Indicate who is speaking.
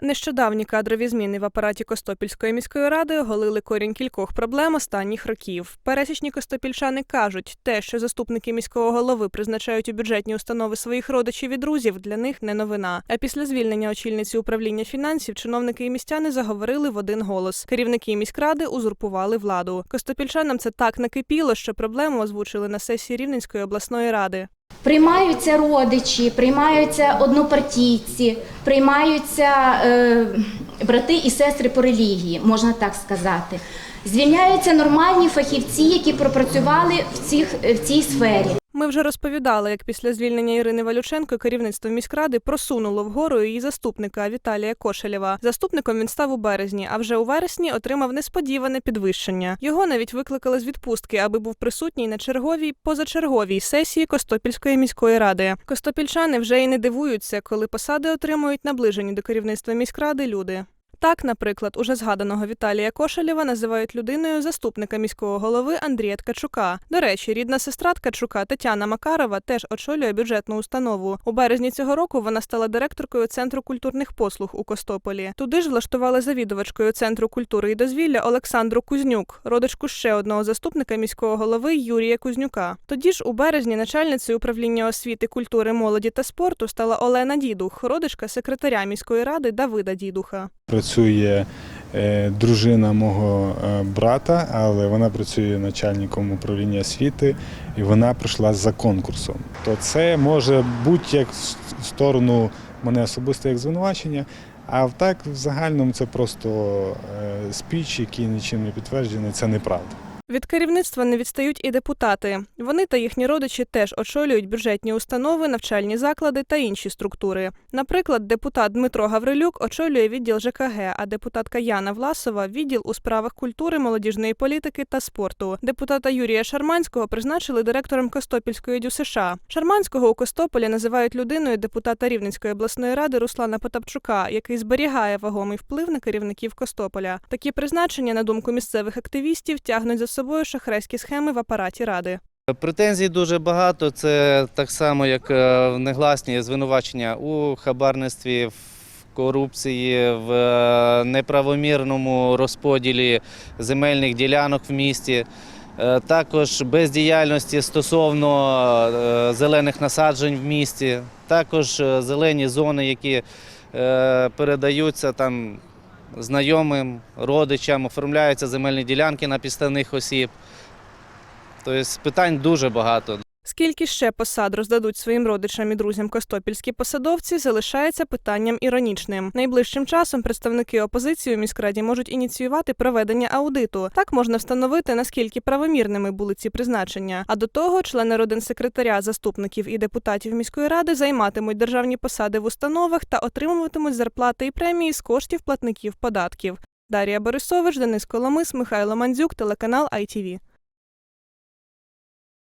Speaker 1: Нещодавні кадрові зміни в апараті Костопільської міської ради оголили корінь кількох проблем останніх років. Пересічні костопільчани кажуть, те, що заступники міського голови призначають у бюджетні установи своїх родичів і друзів, для них не новина. А після звільнення очільниці управління фінансів чиновники і містяни заговорили в один голос. Керівники міськради узурпували владу. Костопільчанам це так накипіло, що проблему озвучили на сесії Рівненської обласної ради.
Speaker 2: Приймаються родичі, приймаються однопартійці, приймаються е, брати і сестри по релігії, можна так сказати. Звільняються нормальні фахівці, які пропрацювали в, цих, в цій сфері.
Speaker 1: Ми вже розповідали, як після звільнення Ірини Валюченко керівництво міськради просунуло вгору її заступника Віталія Кошелєва. Заступником він став у березні, а вже у вересні отримав несподіване підвищення. Його навіть викликали з відпустки, аби був присутній на черговій позачерговій сесії Костопільської міської ради. Костопільчани вже й не дивуються, коли посади отримують наближені до керівництва міськради люди. Так, наприклад, уже згаданого Віталія Кошелєва називають людиною заступника міського голови Андрія Ткачука. До речі, рідна сестра Ткачука Тетяна Макарова теж очолює бюджетну установу. У березні цього року вона стала директоркою центру культурних послуг у Костополі. Туди ж влаштували завідувачкою центру культури і дозвілля Олександру Кузнюк, родичку ще одного заступника міського голови Юрія Кузнюка. Тоді ж у березні начальницею управління освіти, культури, молоді та спорту стала Олена Дідух, родичка секретаря міської ради Давида Дідуха.
Speaker 3: Працює е, дружина мого е, брата, але вона працює начальником управління освіти і вона пройшла за конкурсом. То це може бути як в в сторону мене особисто як звинувачення, а так в загальному це просто е, спіч, який нічим не підтверджений, це неправда.
Speaker 1: Від керівництва не відстають і депутати. Вони та їхні родичі теж очолюють бюджетні установи, навчальні заклади та інші структури. Наприклад, депутат Дмитро Гаврилюк очолює відділ ЖКГ, а депутатка Яна Власова відділ у справах культури, молодіжної політики та спорту. Депутата Юрія Шарманського призначили директором Костопільської ДЮСШ. Шарманського у Костополі називають людиною депутата Рівненської обласної ради Руслана Потапчука, який зберігає вагомий вплив на керівників Костополя. Такі призначення, на думку місцевих активістів, тягнуть за собою шахрайські схеми в апараті ради.
Speaker 4: Претензій дуже багато. Це так само, як е, негласні звинувачення у хабарництві, в корупції, в е, неправомірному розподілі земельних ділянок в місті. Е, Також бездіяльності стосовно зелених насаджень в місті, також зелені зони, які передаються там знайомим, родичам, оформляються земельні ділянки на підставних осіб. Тобто питань дуже багато.
Speaker 1: Скільки ще посад роздадуть своїм родичам і друзям костопільські посадовці, залишається питанням іронічним. Найближчим часом представники опозиції у міськраді можуть ініціювати проведення аудиту. Так можна встановити, наскільки правомірними були ці призначення. А до того члени родин секретаря, заступників і депутатів міської ради займатимуть державні посади в установах та отримуватимуть зарплати і премії з коштів платників податків. Дар'я Борисович, Денис Коломис, Михайло Мандзюк, телеканал ITV.